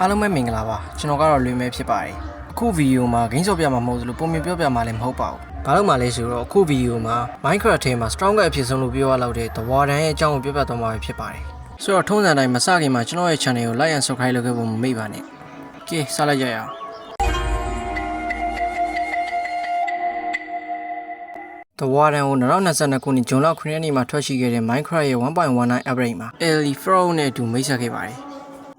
အားလုံးပဲမင်္ဂလာပါကျွန်တော်ကတော့လွေမဲဖြစ်ပါတယ်အခုဗီဒီယိုမှာ game ဆော့ပြမှာမဟုတ်သလိုပုံမြင်ပြောပြမှာလည်းမဟုတ်ပါဘူးဘာလို့မှလဲဆိုတော့အခုဗီဒီယိုမှာ Minecraft ထဲမှာ stronger အဖြစ်ဆုံးလို့ပြောရလောက်တဲ့ The Warden ရဲ့အကြောင်းကိုပြောပြသွားမှာပဲဖြစ်ပါတယ်ဆိုတော့ထုံးစံတိုင်းမစခင်မှာကျွန်တော်ရဲ့ channel ကို like and subscribe လုပ်ခဲ့ဖို့မမေ့ပါနဲ့ကဲစလိုက်ကြရအောင် The Warden ကို2022ခုနှစ်ဇွန်လ9ရက်နေ့မှာထွက်ရှိခဲ့တဲ့ Minecraft ရဲ့1.19 update မှာ Ellie Frog နဲ့အတူမိတ်ဆက်ခဲ့ပါတယ်။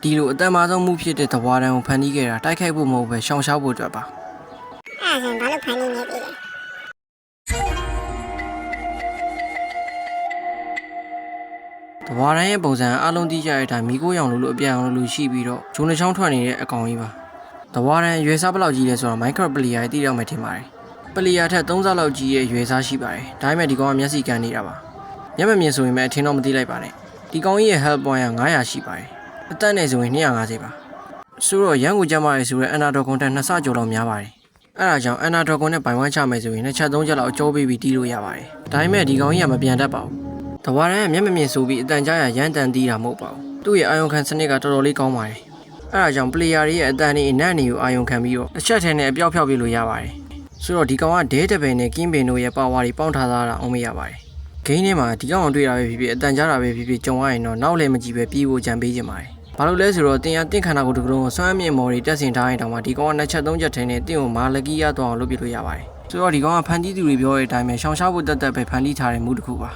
ဒီလိုအတန်မာဆုံးမှုဖြစ်တဲ့ The Warden ကိုဖန်တီးခဲ့တာတိုက်ခိုက်ဖို့မဟုတ်ပဲရှောင်ရှားဖို့အတွက်ပါအဲ့ဒါဆိုရင်ဘာလို့ဖန်နေနေပြီလဲ။ The Warden ရဲ့ပုံစံအလုံးသိကြတဲ့အတိုင်းမိခိုးရောင်လိုလိုအပြာရောင်လိုလိုရှိပြီးတော့ဂျုံနှချောင်းထွက်နေတဲ့အကောင်ကြီးပါ။ The Warden ရွေစားဘယ်လောက်ကြီးလဲဆိုတော့ Minecraft player ရဲ့သိတော့မှထင်ပါတယ်။ player ထက်3ဆလောက်ကြီးရဲ့ရွေစားရှိပါတယ်။ဒါပေမဲ့ဒီကောင်ကမျက်စိကန်နေတာပါ။မျက်မမြင်ဆိုရင်လည်းအထင်တော့မသိလိုက်ပါနဲ့။ဒီကောင်ကြီးရဲ့ health point က900ရှိပါတယ်။ အသက်နဲ့ဆိုရင်250ပါ။ဆိုတော့ရန်ကိုကြမ်းပါလေဆိုတော့အန်နာဒိုကွန်တက်နှစ်ဆကျော်လောက်များပါတယ်။အဲဒါကြောင့်အန်နာဒိုကွန်နဲ့ဘိုင်ဝမ်ချမယ်ဆိုရင်နှစ်ချက်သုံးချက်လောက်အကျိုးပေးပြီးတီးလို့ရပါတယ်။ဒါပေမဲ့ဒီကောင်ကြီးကမပြန်တတ်ပါဘူး။တဝါရန်ကမျက်မမြင်ဆိုပြီးအတန်ကြားရရန်တန်တီးတာမဟုတ်ပါဘူး။သူ့ရဲ့အာယုံခံစနစ်ကတော်တော်လေးကောင်းပါတယ်။အဲဒါကြောင့်ပလေယာတွေရဲ့အတန်တွေအနံ့တွေကိုအာယုံခံပြီးတော့တစ်ချက်ထဲနဲ့အပြောက်ဖြောက်ပြလို့ရပါတယ်။ဆိုတော့ဒီကောင်ကဒဲတပယ်နဲ့ကင်းပင်တို့ရဲ့ပါဝါတွေပေါင်းထားတာအောင်မရပါတယ်။ဂိမ်းထဲမှာဒီကောင်အောင်တွေ့တာပဲဖြစ်ဖြစ်အတန်ကြားတာပဲဖြစ်ဖြစ်ကြုံရရင်တော့နောက်လည်းမကြည့်ပဲပြီးဖို့ကြံပေးကြပါတယ်။ ဘာလို့လဲဆိုတော့တင်ရတင့်ခန္ဓာကိုယ်တစ်ခုလုံးကိုစွမ်းအမြင့်မော်တွေတက်ဆင်ထားရင်တောင်မှဒီကောင်ကနှစ်ချက်သုံးချက်ထင်းနဲ့တင့်ကိုမာလကီရတော့အောင်လုပ်ပြလို့ရပါတယ်။ဆိုတော့ဒီကောင်ကဖန်တီးသူတွေပြောတဲ့အတိုင်းပဲရှောင်ရှားဖို့တက်တက်ပဲဖန်တီးထားတဲ့မူတစ်ခုပါ။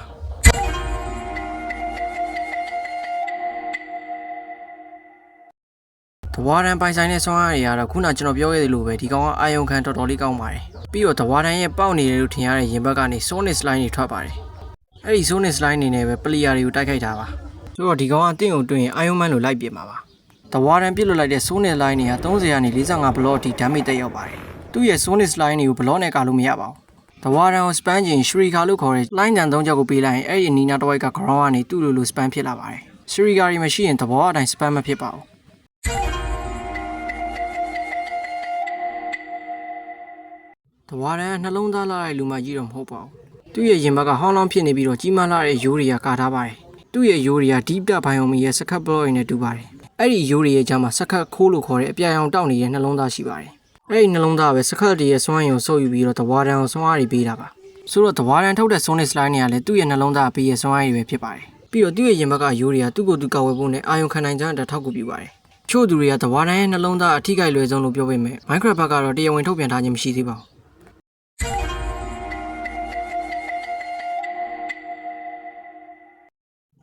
တဝါရန်ပိုင်ဆိုင်တဲ့ဆွမ်းအားတွေကတော့ခုနကျွန်တော်ပြောခဲ့သလိုပဲဒီကောင်ကအာယုံခံတော်တော်လေးကောင်းပါတယ်။ပြီးတော့တဝါရန်ရဲ့ပေါက်နေတယ်လို့ထင်ရတဲ့ရင်ဘက်ကနေ Sonic Slime တွေထွက်ပါတယ်။အဲ့ဒီ Sonic Slime နေနဲ့ပဲပလီယာတွေကိုတိုက်ခိုက်တာပါ။ ဆိုတော့ဒီကောင်ကတင့်ကိုတွင်ရင်အာယုံမန်လို့လိုက်ပြင်ပါပါ။တဝါရန်ပြစ်လွတ်လိုက်တဲ့ Sonic Line တွေက30ကနေ45ဘလော့အထိ damage တက်ရောက်ပါတယ်။သူ့ရဲ့ Sonic Line တွေကိုဘလော့နဲ့ကာလို့မရပါဘူး။တဝါရန်ကို span ချင်း Shrika လို့ခေါ်တဲ့ line တန်၃ချက်ကိုပေးလိုက်ရင်အဲ့ဒီအနီးနားတစ်ဝိုက်က ground ကနေသူ့လိုလို span ဖြစ်လာပါတယ်။ Shrika တွေမရှိရင်သဘောအတိုင်း span မဖြစ်ပါဘူး။တဝါရန်နှလုံးသားလာတဲ့လူမကြီးတော့မဟုတ်ပါဘူး။သူ့ရဲ့ရင်ဘတ်ကဟောင်းလောင်းဖြစ်နေပြီးတော့ကြီးမားလာတဲ့ရိုးတွေကကာထားပါတယ်။ သူ့ရဲ့ရိုးတွေက deep dark biome ရဲ့စကတ်ဘလော့ရင်းနဲ့တူပါတယ်။အဲ့ဒီရိုးတွေရဲ့ကြားမှာစကတ်ခိုးလို့ခေါ်တဲ့အပြာရောင်တောက်နေတဲ့နှလုံးသားရှိပါတယ်။အဲ့ဒီနှလုံးသားပဲစကတ်တွေရဲ့စွမ်းရည်ကိုစုပ်ယူပြီးတော့တဝါရန်ကိုစွမ်းအားတွေပေးတာပါ။ဆိုတော့တဝါရန်ထုတ်တဲ့ Sonic Slime တွေကလည်းသူ့ရဲ့နှလုံးသားပေးရဲ့စွမ်းအားတွေပဲဖြစ်ပါတယ်။ပြီးတော့သူ့ရဲ့ရင်ဘတ်ကရိုးတွေကသူ့ကိုယ်သူကောက်ဝဲဖို့နဲ့အာယုံခံနိုင်ကြတဲ့ထောက်ကူပြုပါတယ်။ချို့သူတွေကတဝါရန်ရဲ့နှလုံးသားအထိကိလွယ်ဆုံးလို့ပြောပေမဲ့ Minecraft ဘက်ကတော့တရားဝင်ထုတ်ပြန်ထားခြင်းမရှိသေးပါဘူး။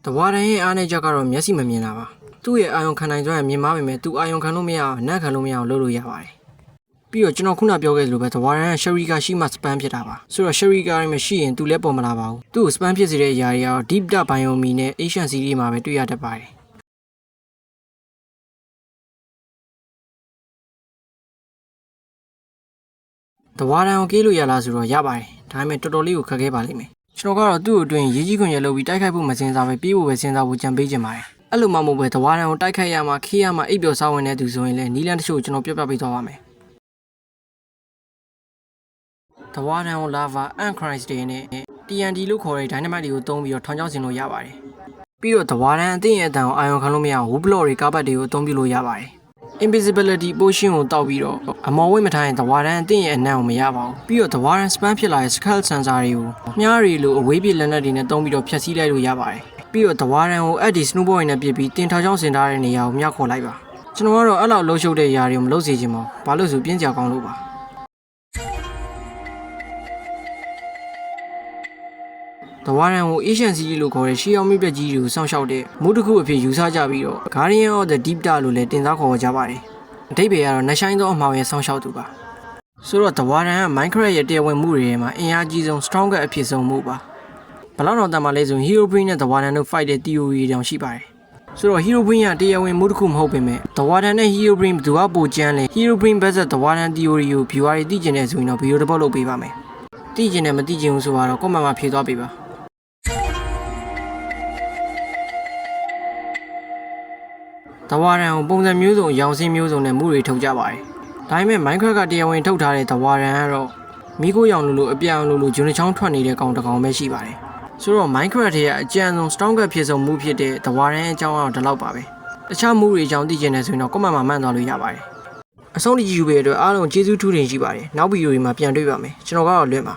တဝါရန်ရဲ့အားနေချက်ကတော့မျက်စိမမြင်တာပါသူ့ရဲ့အာယုံခံနိုင်စွမ်းကမြင်မပေမဲ့သူအာယုံခံလို့မရအောင်နတ်ခံလို့မရအောင်လုပ်လို့ရပါတယ်ပြီးတော့ကျွန်တော်ခုနပြောခဲ့သလိုပဲတဝါရန်ကရှယ်ရီကာရှိမှစပန်ဖြစ်တာပါဆိုတော့ရှယ်ရီကာတွေမရှိရင်သူလည်းပေါ်မလာပါဘူးသူ့ကိုစပန်ဖြစ်စေတဲ့အရာတွေကတော့ deep dark biome နဲ့ Asian series မှာပဲတွေ့ရတတ်ပါတယ်တဝါရန်ကိုကေးလို့ရလားဆိုတော့ရပါတယ်ဒါပေမဲ့တော်တော်လေးကိုခက်ခဲပါလိမ့်မယ် ကျွန်တော်ကတော့သူ့အတွင်းရေးကြီးခွင့်ရလုပ်ပြီးတိုက်ခိုက်ဖို့မစင်စားပဲပြေးဖို့ပဲစဉ်းစားဖို့ကြံပေးခြင်းပါတယ်အဲ့လိုမှမဟုတ်ပဲတဝါရန်ကိုတိုက်ခိုက်ရမှာခေးရမှာအိပ်ပျော်စားဝင်တဲ့သူဆိုရင်လည်းနီလန်တချို့ကျွန်တော်ပြပြပေးသွားပါမယ်တဝါရန်ကိုလာဗာအန်ခရိုက်စ်တွေနဲ့ TNT လို့ခေါ်တဲ့ dynamite တွေကိုသုံးပြီးတော့ထောင်ချောက်ဆင်လို့ရပါတယ်ပြီးတော့တဝါရန်အသင့်ရဲ့အတန်ကိုအာရုံခံလို့မရအောင် wood block တွေကားပတ်တွေကိုအသုံးပြုလို့ရပါတယ် invisibility potion ကိုတောက်ပြီးတော့အမော်ဝိတ်မထားရင်သဝါရန်အသင့်ရဲ့အနံ့ကိုမရပါဘူးပြီးတော့သဝါရန် span ဖြစ်လာတဲ့ skull sensor တွေကိုမြားရီလိုအဝေးပြလက်နက်တွေနဲ့တုံးပြီးတော့ဖျက်ဆီးလိုက်လို့ရပါတယ်ပြီးတော့သဝါရန်ကိုအဲ့ဒီ snowball တွေနဲ့ပြစ်ပြီးတင်ထောင်ချောင်းဆင်ထားတဲ့နေရာကိုမြောက်ခေါ်လိုက်ပါကျွန်တော်ကတော့အဲ့လောက်လှုပ်ရှုပ်တဲ့ຢာတွေကိုမလုပ်စေချင်ပါဘူးဘာလို့ဆိုပြင်းကြကောင်းလို့ပါ တဝါရန်ကို Asian City လို့ခေါ်တဲ့ရှီယောမီပြက်ကြီးတွေကိုစောင့်ရှောက်တဲ့မုတစ်ခုအဖြစ်ယူဆကြပြီးတော့ Guardian of the Deep Dark လို့လည်းတင်စားခေါ်ကြပါတယ်။အတိတ်ပဲကတော့နှဆိုင်သောအမှောင်ရဲ့စောင့်ရှောက်သူပါ။ဆိုတော့တဝါရန်က Minecraft ရဲ့တရားဝင်မှုတွေထဲမှာအင်အားကြီးဆုံး stronger အဖြစ်ဆုံးမှုပါ။ဘလောက်တော့တန်ပါလဲဆိုရင် Hero Brain နဲ့တဝါရန်တို့ fight တဲ့ theory တောင်ရှိပါတယ်။ဆိုတော့ Hero Brain ကတရားဝင်မှုတစ်ခုမဟုတ်ပေမဲ့တဝါရန်နဲ့ Hero Brain ဘယ်သူကပိုကျန်းလဲ Hero Brain vs တဝါရန် theory ကို viewer တွေသိကျင်နေဆိုရင်တော့ဗီဒီယိုတစ်ပုတ်လုပ်ပေးပါမယ်။ သိကျင်တယ်မသိကျင်ဘူးဆိုတော့ comment မှာဖြေသွားပေးပါ။တဝါရန်ကိုပုံစံမျိုးစုံရောင်စင်းမျိုးစုံနဲ့မှုတွေထုတ်ကြပါတယ်။ဒါပေမဲ့ Minecraft ကတရားဝင်ထုတ်ထားတဲ့တဝါရန်ကတော့မိခိုးရောင်လိုလိုအပြောင်လိုလိုဂျွန်းချောင်းထွက်နေတဲ့ကောင်တစ်ကောင်ပဲရှိပါတယ်။ဆိုတော့ Minecraft ရဲ့အကြံဆုံး stronger ဖြစ်ဆုံးမှုဖြစ်တဲ့တဝါရန်အကြောင်းကတော့ဒီလောက်ပါပဲ။တခြားမူတွေအကြောင်းသိချင်တယ်ဆိုရင်တော့ comment မှာမှတ်သွားလို့ရပါတယ်အဆုံးထိကြည့်ယူပေးတဲ့အတွက်အားလုံးကျေးဇူးထူးတင်ရှိပါတယ်နောက်ဗီဒီယိုတွေမှာပြန်တွေ့ပါမယ်ကျွန်တော်ကတော့လွင့်ပါ